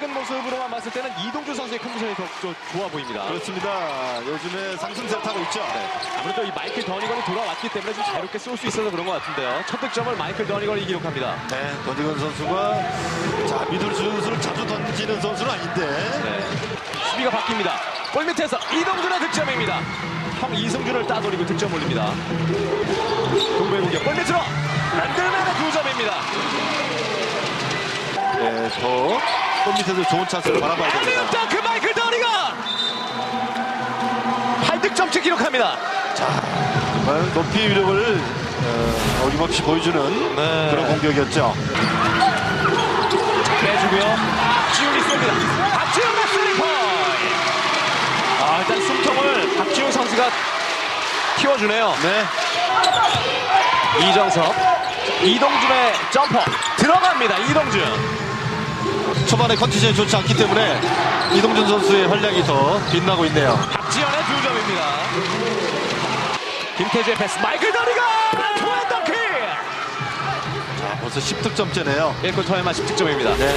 최근 모습으로만 봤을 때는 이동준 선수의 컨디션이 더좀 좋아 보입니다. 그렇습니다. 요즘에 상승세를 타고 있죠. 아무래도 이 마이클 더니건이 돌아왔기 때문에 좀 자유롭게 쏠 수 있어서 그런 것 같은데요. 첫 득점을 마이클 더니건이 기록합니다. 네, 더디건 선수가 자 미들 슛을 자주 던지는 선수는 아닌데 네. 수비가 바뀝니다. 골 밑에서 이동준의 득점입니다. 형 이승준을 따돌리고 득점 올립니다. 동부의 공격 골 밑으로 랜들맨의 두 점입니다. 네, 더 골 밑에서 좋은 찬스를 바라봐야 됩니다. 그 마이클 더니건 8득점째 기록합니다. 정말 높이 위력을 어, 어김없이 보여주는 네. 그런 공격이었죠. 빼주고요. 박지훈이 쏩니다. 박지훈의 스리퍼. 아 일단 숨통을 박지훈 선수가 키워주네요. 네, 이정섭, 이동준의 점퍼 들어갑니다. 이동준. 초반에 컨디션이 좋지 않기 때문에 이동준 선수의 활약이 더 빛나고 있네요. 박지현의 두 점입니다. 김태주의 패스 마이클 더리가 투앤더킥. 자, 벌써 10득점째네요. 1쿼터에만 10득점입니다. 네.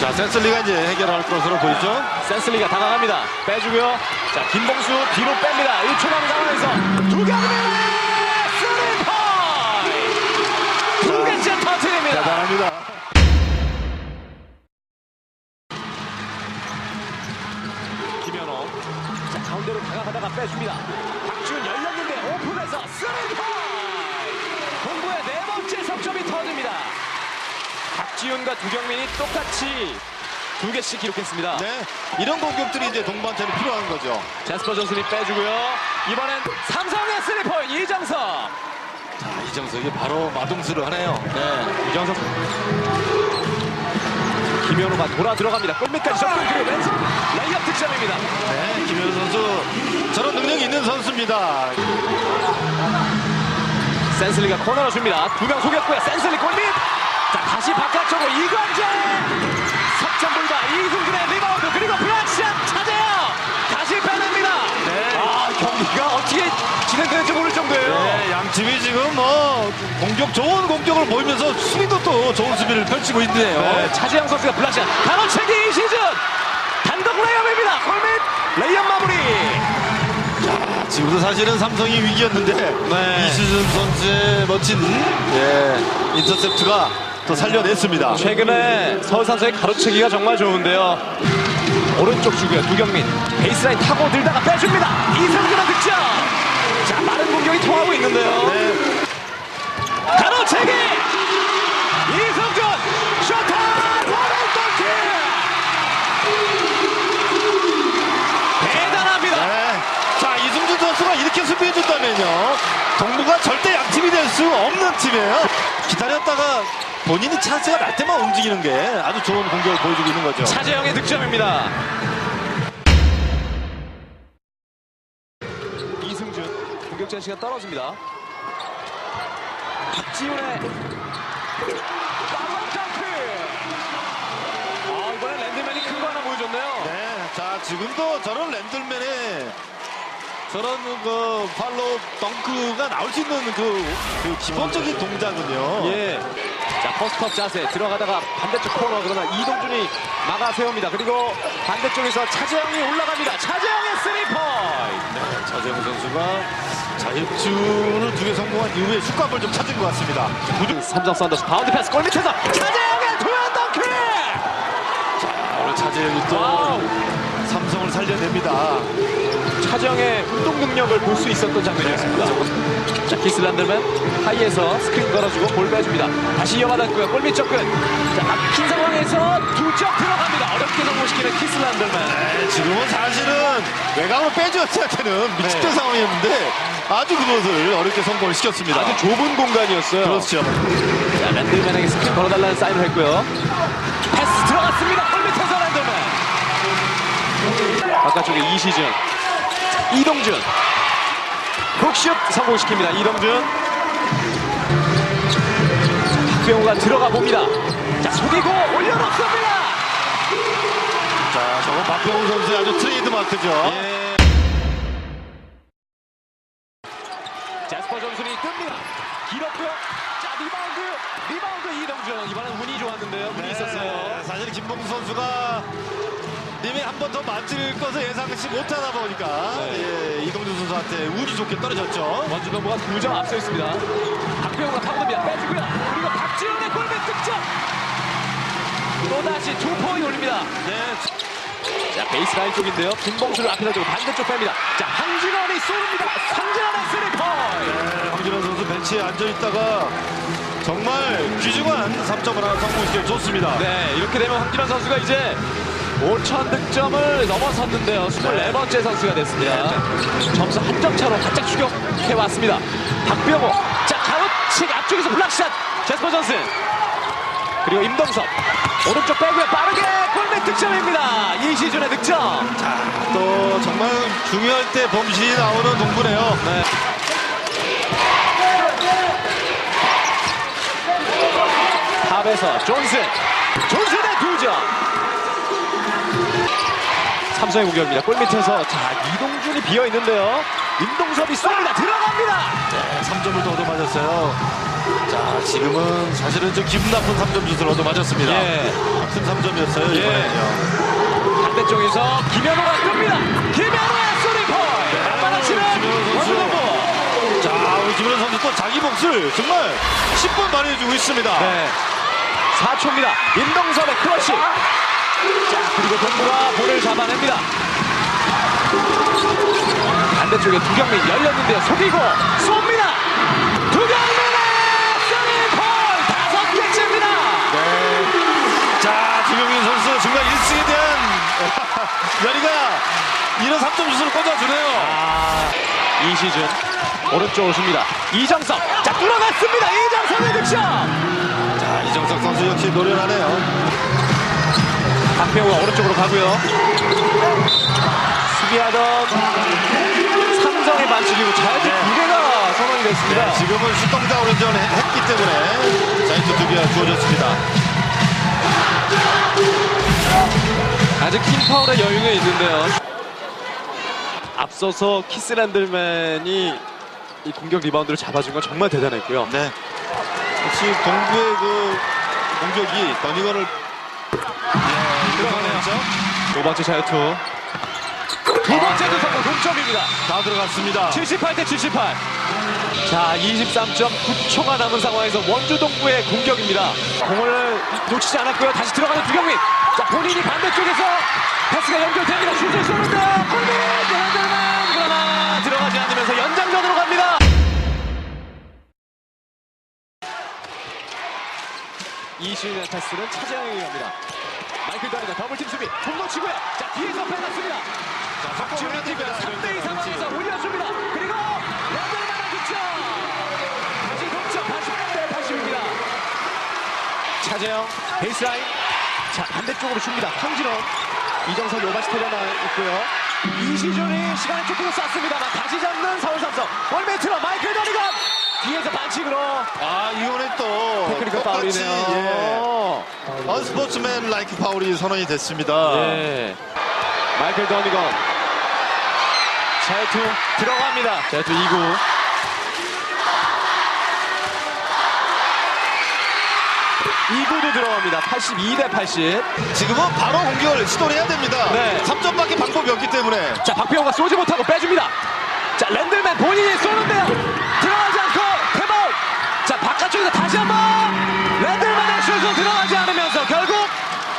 자, 센슬리가 이제 해결할 것으로 보이죠. 센슬리가 다가갑니다. 빼주고요. 자 김봉수 뒤로 뺍니다. 1초 남은 상황에서 두경민 대단합니다. 김현호. 자, 가운데로 다가가다가 빼줍니다. 박지훈 열렸는데 오픈해서 스리퍼! 동부의 네 번째 석점이 터집니다. 박지훈과 두경민이 똑같이 두 개씩 기록했습니다. 네, 이런 공격들이 이제 동반자는 필요한 거죠. 제스퍼 존슨이 빼주고요. 이번엔 삼성의 스리퍼 이정석. 자, 이정석이 바로 마동수를 하네요. 네. 이정석. 김현호가 돌아 들어갑니다. 골밑까지 접근 그리고 왼손 레이업 득점입니다. 네, 김현우 선수 저런 능력이 있는 선수입니다. 센슬리가 코너로 줍니다. 두 명 속였고요. 센슬리 골밑. 자 다시 바깥쪽으로 이광재. 석점 불가 이승준 팀이 지금 뭐 공격 좋은 공격을 보이면서 수비도 또 좋은 수비를 펼치고 있네요. 네, 차재영 선수가 블락샷 가로채기 이 시즌 단독 레이업입니다. 골밑 레이업 마무리. 지금도 사실은 삼성이 위기였는데 네. 이수준 선수의 멋진 예, 인터셉트가 또 살려냈습니다. 최근에 서울 산소의 가로채기가 정말 좋은데요. 오른쪽 주고요. 두경민 베이스라인 타고 들다가 빼줍니다. 이승준의 득점. 공격이 통하고 있는데요. 네, 가로채기 이승준 쇼타 원앤더킥 대단합니다. 네. 자 이승준 선수가 이렇게 수비해줬다면요 동부가 절대 양팀이 될 수 없는 팀이에요. 기다렸다가 본인이 찬스가 날 때만 움직이는 게 아주 좋은 공격을 보여주고 있는 거죠. 차재영의 득점입니다. 공격전 시간 떨어집니다. 박지훈의 빠른 점프. 아 이번엔 랜드맨이 큰 거 하나 보여줬네요. 네, 자 지금도 저런 랜들맨의 저런 그 팔로우 덩크가 나올 수 있는 그, 그 기본적인 동작은요. 예. 자 포스트업 자세 들어가다가 반대쪽 코너 그러나 이동준이 막아 세웁니다. 그리고 반대쪽에서 차재영이 올라갑니다. 차재영의 스리퍼. 네, 차재영 선수가 자유투를 두개 성공한 이후에 슛값을 좀 찾은 것 같습니다. 삼성 썬더스 바운드 패스 골 밑에서 차재영의 투연 덩크. 오늘 차재영이 또 와우. 삼성을 살려냅니다. 차정의 운동 능력을 볼 수 있었던 장면이었습니다. 자, 키슬란드맨 하이에서 스크린 걸어주고 볼 빼줍니다. 다시 이어받았고요. 골밑 접근. 자, 막힌 상황에서 두 점 들어갑니다. 키슬란드맨. 네, 지금은 사실은 외곽으로 빼줬어야 되는 미치된 네. 상황이었는데 아주 그것을 어렵게 성공을 시켰습니다. 아주 좁은 공간이었어요. 그렇죠. 자, 랜들맨에게 스크린 걸어달라는 사인을 했고요. 패스 들어갔습니다. 골밑에서 랜들맨. 바깥쪽에 이시준. 이동준. 훅슛 성공시킵니다. 이동준. 박병호가 들어가 봅니다. 자, 속이고 올려놓습니다. 자, 저건 박병호 선수의 아주 트레이드 마크죠. 예. 제스퍼 점순이 뜹니다. 길었고요. 자 리바운드 리바운드 이동준 이번엔 운이 좋았는데요. 운이 있었어요. 네, 사실 김봉수 선수가 님이 한 번 더 맞을 것을 예상치 못하다 보니까 네. 예, 이동준 선수한테 운이 좋게 떨어졌죠. 원주 동부가 9점 앞서 있습니다. 박병호가 파고듭니다. 빼주고요. 그리고 박지훈의 골밑 득점. 또다시 두 포인트 올립니다. 네, 자 베이스 라인 쪽인데요. 김봉수를 앞에다 두고 반대쪽 뺍니다. 자 황진원이 쏘릅니다. 황진원의 스리포인트. 네, 황진원 선수 벤치에 앉아 있다가 정말 귀중한 3점을 하나 성공시켜 줬습니다. 네 이렇게 되면 황진원 선수가 이제 5천 득점을 넘어섰는데요. 24번째 선수가 됐습니다. 점수 한 점 차로 바짝 추격해 왔습니다. 박병호. 자 가로측 앞쪽에서 블락샷. 제스퍼 존슨. 그리고 임동섭. 오른쪽 빼고요. 빠르게 골밑 득점입니다. 이시준의 득점. 자, 또 정말 중요할 때 범실이 나오는 동부네요. 네. 탑에서 존슨. 존슨의 두 점. 삼성의 공격입니다. 골밑에서 자 이동준이 비어 있는데요. 임동섭이 쏩니다. 들어갑니다. 네, 3점을 더 얻어맞았어요. 자, 지금은 사실은 좀 기분 나쁜 3점 슛을 얻어 맞았습니다. 예. 큰 3점이었어요, 예. 이번에는요. 반대쪽에서 김현호가 뜹니다. 김현호의 소리포. 김현호 선수. 원주동부. 자, 우리 김현 선수 또 자기 몫을 정말 10분 많이 해주고 있습니다. 네. 4초입니다. 임동섭의 크러쉬. 자, 그리고 동부가 볼을 잡아냅니다. 반대쪽에 두경민 열렸는데요. 속이고 쏩니다. 열의가 이런 3점 슛을 꽂아주네요. 아, 이 시즌 오른쪽으로 줍니다. 이정석. 자, 뚫어갔습니다. 이정석의 득점. 자, 이정석 선수 역시 노련하네요. 박병호가 오른쪽으로 가고요. 수비하던 삼성의 반칙이고 자유투 네. 두 개가 선언이 됐습니다. 네, 지금은 슛 동작을 전 했기 때문에 자이트 두 개가 주어졌습니다. 아직 킹파울의 여유가 있는데요. 앞서서 키스란들맨이 이 공격 리바운드를 잡아준 건 정말 대단했고요. 네. 역시 동부의 그 공격이 더니건을 예, 들어가네요. 두 번째 자유투. 두 번째도 성공 동점입니다. 다 들어갔습니다. 78 대 78. 자, 23.9초가 남은 상황에서 원주 동부의 공격입니다. 공을 놓치지 않았고요. 다시 들어가는 두경민. 자, 본인이 반대쪽에서 패스가 연결됩니다. 슛을 쏘는데요. 골밑 연결만 그러나 들어가지 않으면서 연장전으로 갑니다. 이시윤의 패스는 차재영에게 갑니다. 마이클 더니가 더블팀 수비. 공 놓치고요. 자, 뒤에서 빼놨습니다. 자, 박지훈의 팀이 3대2 상황에서 올려줍니다. 그리고 연결만한 득점. 다시 동점 80대 80입니다. 차재영 베이스라인. 자 반대쪽으로 줍니다. 황진원. 이정석이 오바시 테려나 있고요. 이시준이 시간을 쫓기고 쐈습니다만 다시 잡는 서울 삼성. 월메트로 마이클 더니건 뒤에서 반칙으로 아, 이번에 또 테크니컬 파울이네요. 예. 언스포츠맨 라이크 파울이 선언이 됐습니다. 예. 마이클 더니건. 자유투 들어갑니다. 자유투 2구. 이구도 들어갑니다. 82 대 80. 지금은 바로 공격을 시도를 해야 됩니다. 네. 3점밖에 방법이 없기 때문에. 자, 박병호가 쏘지 못하고 빼줍니다. 자, 랜들맨 본인이 쏘는데요. 들어가지 않고 태바울. 자, 바깥쪽에서 다시 한 번. 랜들맨의 슛은 들어가지 않으면서 결국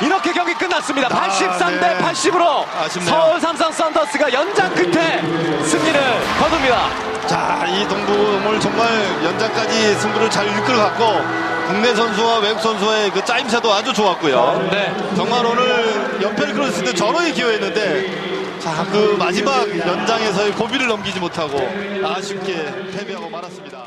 이렇게 경기 끝났습니다. 아, 83대 네. 80으로 아쉽네요. 서울 삼성 썬더스가 연장 끝에 승리를 거둡니다. 자, 이 동부를 정말 연장까지 승부를 잘 이끌어갔고 국내 선수와 외국 선수의 그 짜임새도 아주 좋았고요. 네. 정말 오늘 연패를 끌었을 때 전원이 기회였는데 자, 그 마지막 연장에서의 고비를 넘기지 못하고 아쉽게 패배하고 말았습니다.